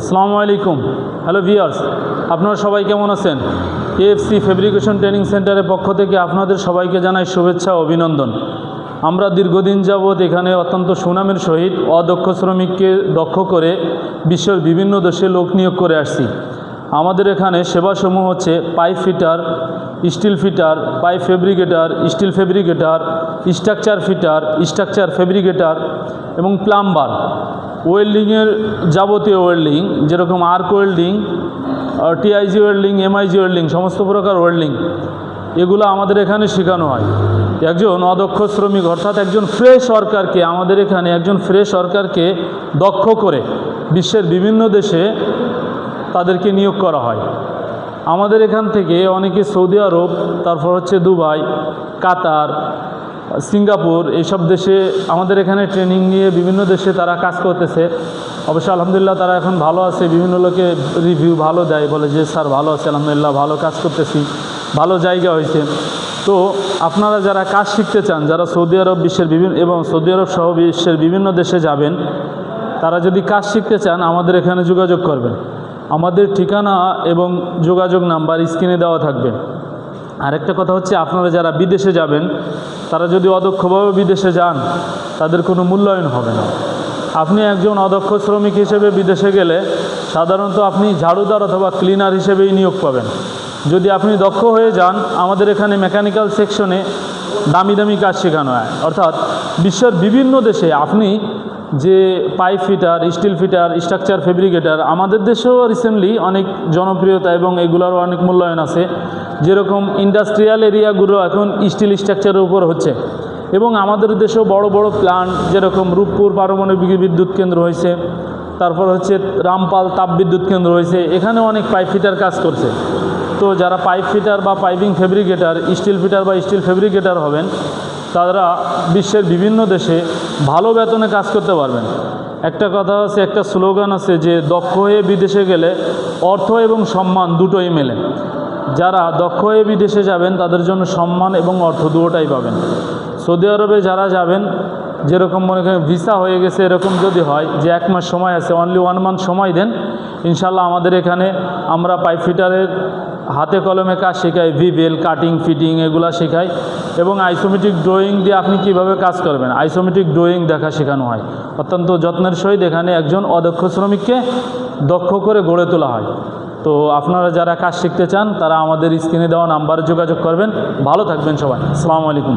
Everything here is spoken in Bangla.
আসসালামু আলাইকুম। হ্যালো ভিয়ার্স আপনারা সবাই কেমন আছেন? এএফসি ফেব্রিকেশন ট্রেনিং সেন্টারের পক্ষ থেকে আপনাদের সবাইকে জানাই শুভেচ্ছা অভিনন্দন। আমরা দীর্ঘদিন যাবৎ এখানে অত্যন্ত সুনামের সহিত অদক্ষ শ্রমিককে দক্ষ করে বিশ্বের বিভিন্ন দেশে লোক নিয়োগ করে আসছি। আমাদের এখানে সেবাসমূহ হচ্ছে pipe fitter, steel fitter pipe fabricator, steel fabricator, structure fitter, structure fabricator এবং প্লাম্বার। ওয়েল্ডিংয়ের যাবতীয় ওয়েল্ডিং যেরকম arc welding TIG welding MIG welding সমস্ত প্রকার ওয়েল্ডিং এগুলো আমাদের এখানে শেখানো হয়। একজন অদক্ষ শ্রমিক অর্থাৎ একজন ফ্রেশ সরকারকে আমাদের এখানে একজন ফ্রেশ সরকারকে দক্ষ করে বিশ্বের বিভিন্ন দেশে তাদেরকে নিয়োগ করা হয়। আমাদের এখান থেকে অনেকে সৌদি আরব, তারপর হচ্ছে দুবাই, কাতার সিঙ্গাপুর, এইসব দেশে আমাদের এখানে ট্রেনিং নিয়ে বিভিন্ন দেশে তারা কাজ করতেছে। অবশ্য আলহামদুলিল্লাহ তারা এখন ভালো আছে, বিভিন্ন লোকে রিভিউ ভালো দেয়, বলে যে, স্যার, ভালো আছে, আলহামদুলিল্লাহ, ভালো কাজ করতেছি, ভালো জায়গা হয়েছে। তো আপনারা যারা কাজ শিখতে চান, যারা সৌদি আরব বিশ্বের বিভিন্ন এবং সৌদি আরব সহ বিশ্বের বিভিন্ন দেশে যাবেন, তারা যদি কাজ শিখতে চান, আমাদের এখানে যোগাযোগ করবেন। আমাদের ঠিকানা এবং যোগাযোগ নাম্বার স্ক্রিনে দেওয়া থাকবে। আরেকটা কথা হচ্ছে, আপনারা যারা বিদেশে যাবেন, তারা যদি অদক্ষভাবে বিদেশে যান, তাদের কোনো মূল্যায়ন হবে না। আপনি একজন অদক্ষ শ্রমিক হিসেবে বিদেশে গেলে, সাধারণত আপনি ঝাড়ুদার অথবা ক্লিনার হিসেবেই নিয়োগ পাবেন। যদি আপনি দক্ষ হয়ে যান, আমাদের এখানে মেকানিক্যাল সেকশনে দামি দামি কাজ শেখানো হয়। অর্থাৎ বিশ্বের বিভিন্ন দেশে আপনি যে pipe fitter, steel fitter, structure fabricator, আমাদের দেশেও রিসেন্টলি অনেক জনপ্রিয়তা এবং এগুলোরও অনেক মূল্যায়ন আছে। যেরকম ইন্ডাস্ট্রিয়াল এরিয়াগুলো এখন স্টিল স্ট্রাকচারের উপর হচ্ছে। এবং আমাদের দেশেও বড় বড় প্ল্যান্ট যেরকম রূপপুর পারমাণবিক বিদ্যুৎ কেন্দ্র হয়েছে, তারপর হচ্ছে রামপাল তাপবিদ্যুৎ কেন্দ্র হয়েছে, এখানে অনেক পাইপ ফিটার কাজ করছে। তো যারা পাইপ ফিটার বা পাইপিং ফেব্রিকেটার স্টিল ফিটার বা স্টিল ফেব্রিকেটার হবেন, তারা বিশ্বের বিভিন্ন দেশে ভালো বেতনে কাজ করতে পারবেন। একটা কথা আছে, একটা স্লোগান আছে যে দক্ষ হয়ে বিদেশে গেলে অর্থ এবং সম্মান দুটোই মেলে। যারা দক্ষ হয়ে বিদেশে যাবেন, তাদের জন্য সম্মান এবং অর্থ দুটোটাই পাবেন। সৌদি আরবে যারা যাবেন, যেরকম মনে করেন ভিসা হয়ে গেছে, এরকম যদি হয় যে এক মাস সময় আছে অনলি ওয়ান মান্থ সময় দেন ইনশাল্লাহ আমাদের এখানে আমরা পাইপ ফিটারের হাতে কলমে কাজ শেখাই ভিভেল কাটিং, ফিটিং এগুলা শেখাই এবং আইসোমেটিক ড্রয়িং দিয়ে আপনি কীভাবে কাজ করবেন? আইসোমেটিক ড্রয়িং দেখা শেখানো হয়। অত্যন্ত যত্নের সহিত এখানে একজন অদক্ষ শ্রমিককে দক্ষ করে গড়ে তোলা হয়। তো আপনারা যারা কাজ শিখতে চান, তারা আমাদের স্ক্রিনে দেওয়া নাম্বারে যোগাযোগ করবেন। ভালো থাকবেন সবাই। আসসালামু আলাইকুম।